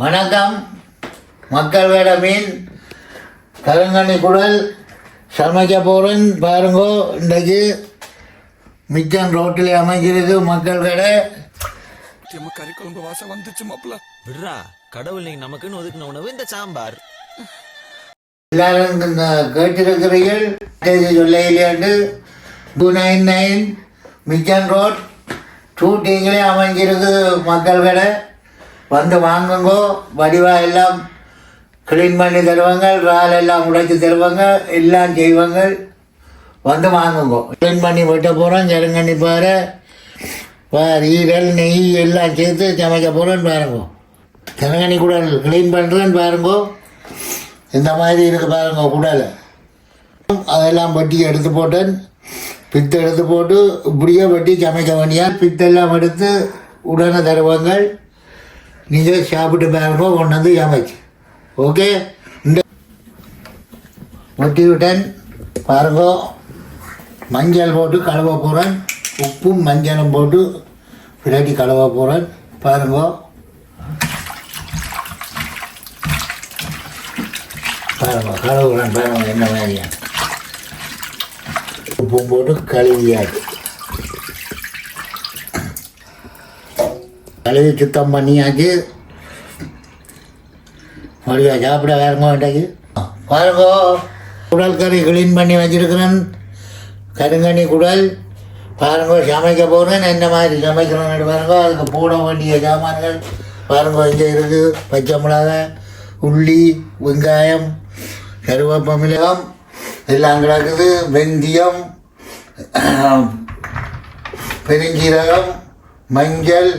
வணக்கம். மக்கள் வேட மீன் கருங்கண்ணி குடல் சமைக்க போகிறேன் பாருங்கோ இன்றைக்கு மிச்சம் ரோட்டில் அமைஞ்சிருக்கு மக்கள் கடை கறி குழம்பு வாசம் வந்துச்சு மாப்பிள்ள. விட்றா. கடவுள் நீங்க நமக்குன்னு ஒதுக்கின உணவு இந்த சாம்பார். எல்லாரும் இந்த கேட்டிருக்கிறீர்கள். செய்தி சொல்ல இல்லையாண்டு. Two nine nine mission road ஷூட்டிங்களே அமைஞ்சிருக்கு மக்கள் கடை வந்து வாங்குங்கோ வடிவாக எல்லாம் க்ளீன் பண்ணி தருவாங்க ரால் எல்லாம் உடைச்சி தருவாங்க எல்லாம் செய்வாங்க. வந்து வாங்குங்கோ. க்ளீன் பண்ணி வெட்ட போகிறோம் ஜெருங்கண்ணி பாரு. பார் ஈரல் நெய் எல்லாம் சேர்த்து சமைக்க போகிறோன்னு பாருங்கோ. ஜெருங்கண்ணி குடல் க்ளீன் பண்ணுறேன்னு பாருங்கோ. இந்த மாதிரி இருக்குது பாருங்க குடல். அதெல்லாம் வட்டி எடுத்து போட்டேன். பித்து எடுத்து போட்டு இப்படியே வட்டி சமைக்க வேண்டியா பித்தெல்லாம் எடுத்து உடனே தருவாங்க. நீங்கள் சாப்பிட்டு பாருங்க கொண்டு வந்து ஏமாச்சு ஓகே? இந்த வெட்டி விட்டேன் பாருங்க. மஞ்சள் போட்டு கழுவ போகிறேன் உப்பும் மஞ்சளும் போட்டு விளையாட்டி கழுவ போகிறேன் பாருங்க. பாருங்க கழுவுறேன் பாருங்க என்ன மாதிரியா. உப்பும் போட்டு கழுவியாச்சு. கழுவி சுத்தம் பண்ணியாச்சு. மறுபடியா சாப்பிட வேறங்க வேண்டாச்சு பாருங்க. குடல் கறி க்ளீன் பண்ணி வச்சிருக்கிறேன். கருங்கனி குடல். பாருங்க சமைக்க போகிறேன் என்ன மாதிரி சமைக்கிறோன்னு பாருங்க. அதுக்கு போட வேண்டிய சாமான்கள் பாருங்க இங்கே இருக்குது பச்சை மிளகாய் உள்ளி வெங்காயம் கருவேப்ப மிளகாம் எல்லாம் கிடக்குது. வெந்தயம் பெருஞ்சீரகம் மஞ்சள்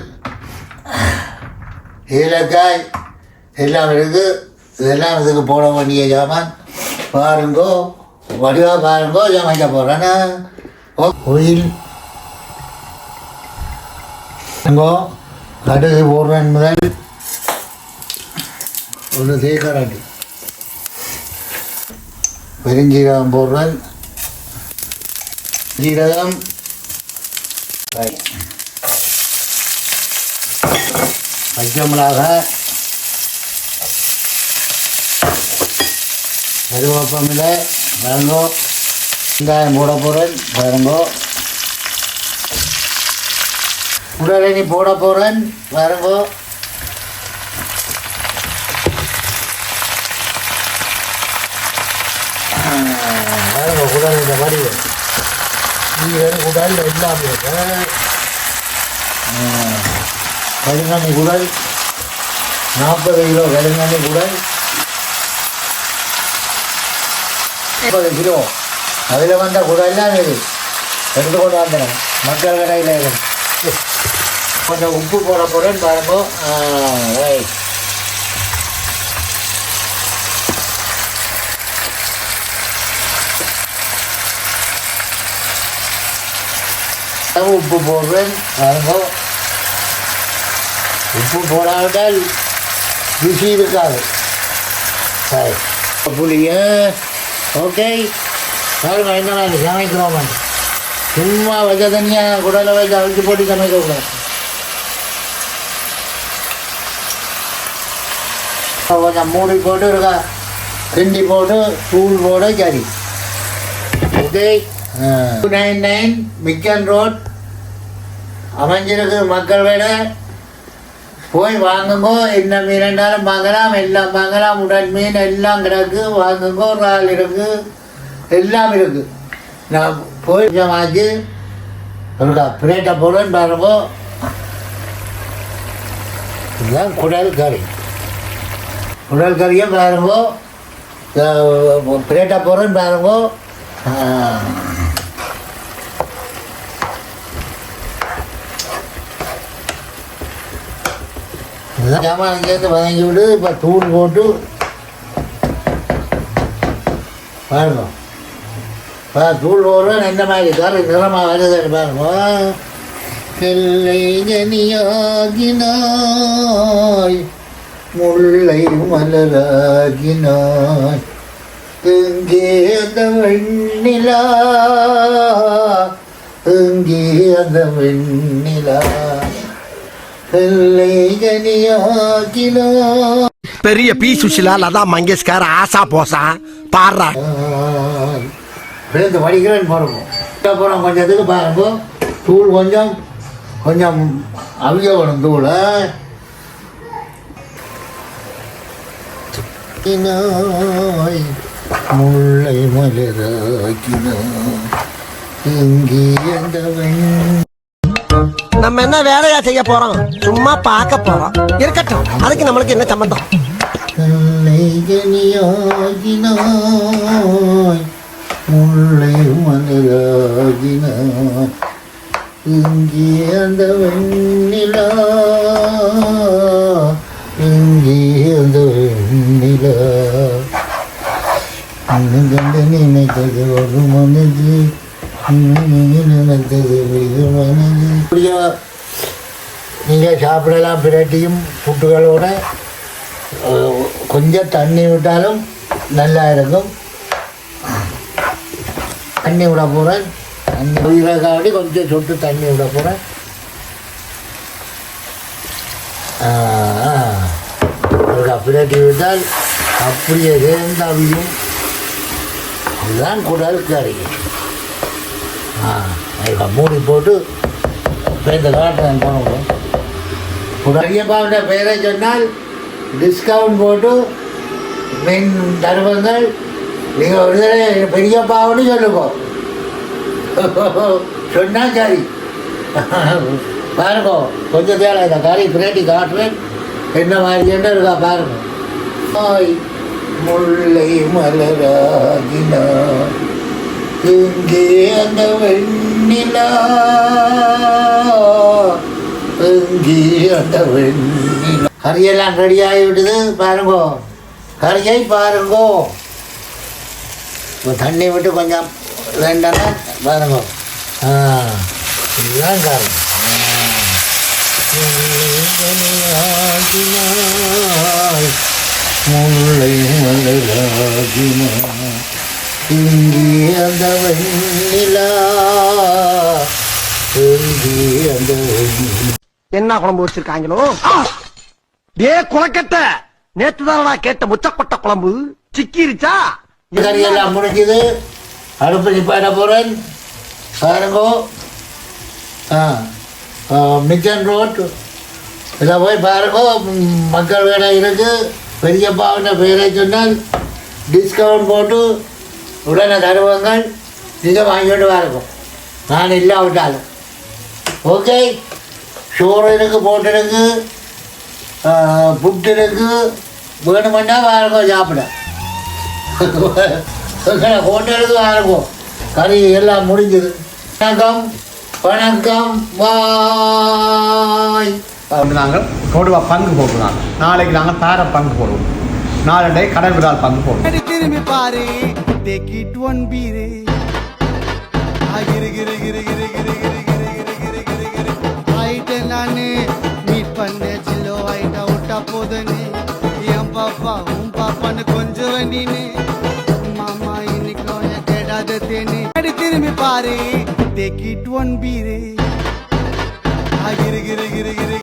ஏலக்காய் எல்லாம் இருக்குது இதெல்லாம் இதுக்கு போட வேண்டிய ஜாமான். பாருங்கோ வடிவா பாருங்கோ சமைக்க போகிறேன்னா ஒயில் கடுகு போடுறேன் முதல். ஒரு தேக்கராட்டி பெருஞ்சீரகம் போடுறேன். ஜீரகம் பச்சை மிளகாய் கருவேப்பமில்லை பாருங்கோ வெங்காயம் போட போகிறேன் பாருங்கோ உடனே போட போகிறேன் பாருங்கோ பாருங்க உடல் இந்த மாதிரி. ஈரல் குடல் எல்லாம் இருக்கு. கருங்கண்ணி குடல் நாற்பது கிலோ கருங்கண்ணி குடல் முப்பது கிலோ. அதில் வந்த குடல்லாம் இது. எடுத்து கொண்டு வந்துடுறேன் மக்கள் கடையில் இருக்கு கொஞ்சம் உப்பு போட போகிறேன்னு பாருங்க. ரைட் உப்பு போடுறேன். பாருங்க. உப்பு போடாவிட்டால் ருசி இருக்காது சரி புளிய ஓகே பாருங்க என்ன நாங்கள் சமைக்கிறோம் சும்மா வச்ச தனியாக குடலை வச்சு அழிச்சு போட்டு சமைக்கக்கூடாது கொஞ்சம் மூடி போட்டு இருக்கா கிண்டி போட்டு தூள் போட சரி okay nine nine mission road அமைஞ்சிருக்கு மக்கள் விட போய் வாங்குங்கோ என்ன மீன் வாங்கலாம் எல்லாம் வாங்கலாம் உடல் மீன் எல்லாம் கிடக்கு வாங்குங்கோ இறால் இருக்கு எல்லாம் இருக்கு நான் போய் வாங்கி இருக்கா பிளேட்டை போடுன்னு பாருங்கோ. இதுதான் குடல் கறி குடல் கறியை பாருங்கோ பிளேட்டை போடுறேன்னு பாருங்கோ. ஆ. இதெல்லாம் சாமான் அங்கேருந்து வதங்கி விடு இப்போ தூள் போட்டு. பாருங்க. பா தூள் போடுறேன் எந்த மாதிரி கறி நிறமாக வருதுன்னு பாருங்க. எல்லை ஜனியாகினாய் முல்லை மலராகினாய். எங்கே அந்த வெண்ணிலா எங்கே அந்த வெண்ணிலா? பெரிய பி சுஷிலா லதா மங்கேஷ்கர் ஆசா போசா பாடுறா. சேர்ந்து படிக்கிறேன்னு பாருங்க. அப்புறம் கொஞ்சத்துக்கு பாருங்க. தூள் கொஞ்சம் கொஞ்சம் அவிய வேணும் தூளை. கினாய் முல்லை மலராக்கினாய் இங்கே அந்த வெண் நம்ம என்ன வேலையா செய்ய போறோம்? சும்மா பார்க்க போறோம். இருக்கட்டும். அதுக்கு நம்மளுக்கு என்ன சம்பந்தம்? இங்கே அந்த வெண்ணிலா பிரட்டியும் புட்டுகளோட கொஞ்சம் தண்ணி விட்டாலும் நல்லா இருக்கும். தண்ணி விட போகிறேன் தண்ணி உயிரக்காடி கொஞ்சம் சொட்டு தண்ணி விட போகிறேன் ஒரு பிரட்டி விட்டால் அப்படியே சேர்ந்தாவியும் அதுதான் குடல் கறி ஆ அதுக்கு மூடி போட்டு பேருந்து காட்டுறேன் போனோம். பெரியப்பாவோட பெயரை சொன்னால் டிஸ்கவுண்ட் போட்டு மின் தருவங்கள். நீங்கள் ஒரு தடவை பெரியப்பாவோடு சொல்லுவோம் சொன்னால் சரி. பாருங்க கொஞ்சம் தேவை இந்த கறி பிரேட்டி காட்டுவேன் என்ன மாதிரி என்ன இருக்கா பாருங்க. ஆய் முல்லை மலராகினா இங்கே அந்த வெண்ணிலா. கறியெல்லாம் ரெடி ஆகிவிட்டது பாருங்கோ. கறியை பாருங்கோ. தண்ணி விட்டு கொஞ்சம் வேண்டாம்னா பாருங்கோ. ஆ இதுதான் காரணம் முல்லை மலராகினாய் இங்கே அந்த வெண்ணிலா இங்கே அந்த வெண்ணி என்ன குழம்பு வச்சிருக்காங்களோ? ஏ குளக்கட்ட நேத்து தானடா கேட்ட முச்சக்கொட்ட குழம்பு. சிக்கிருச்சா? கறியெல்லாம் முடிஞ்சது. அடுப்பு பாட போகிறேன் பாருங்கோ. ஆ மிச்சன் ரோட். இதில் போய் பாருங்கோ. மக்கள் வேலை இருக்கு. பெரியப்பாவின பெயரை சொன்னால் டிஸ்கவுண்ட் போட்டு உடனே தருவாங்க. நீங்கள் வாங்கிட்டு பாருங்க நான் இல்லாவிட்டாலும். ஓகே சோறு இருக்கு போட்டு இருக்கு புட்டு இருக்கு வேணுமெண்டா பாருங்க சாப்பிட ஹோட்டலுக்கு ஆரம்பம் கறி எல்லாம் முடிஞ்சது. வணக்கம் வணக்கம் வந்து நாங்கள் கொடுவா பங்கு போடுறோம் நாளைக்கு நாங்கள் பேர பங்கு போடுவோம். நாளண்டை கடல் விழால் பங்கு போடுவோம். திரும்பி பாரு. டேக் இட் ஒன் பீரு. நானு நீ பண்ண ஜில்லோ ஆயிட்டா விட்டா போதுன்னு. என் பாப்பா உன் பாப்பான்னு கொஞ்சம் வண்டின்னு. மாமா இன்னைக்கு உன்னை கேடாத தேனு. அடி திரும்பி பாரு. டேக் இட் ஒன் பீரு. கிரு கிரு கிரு கிரு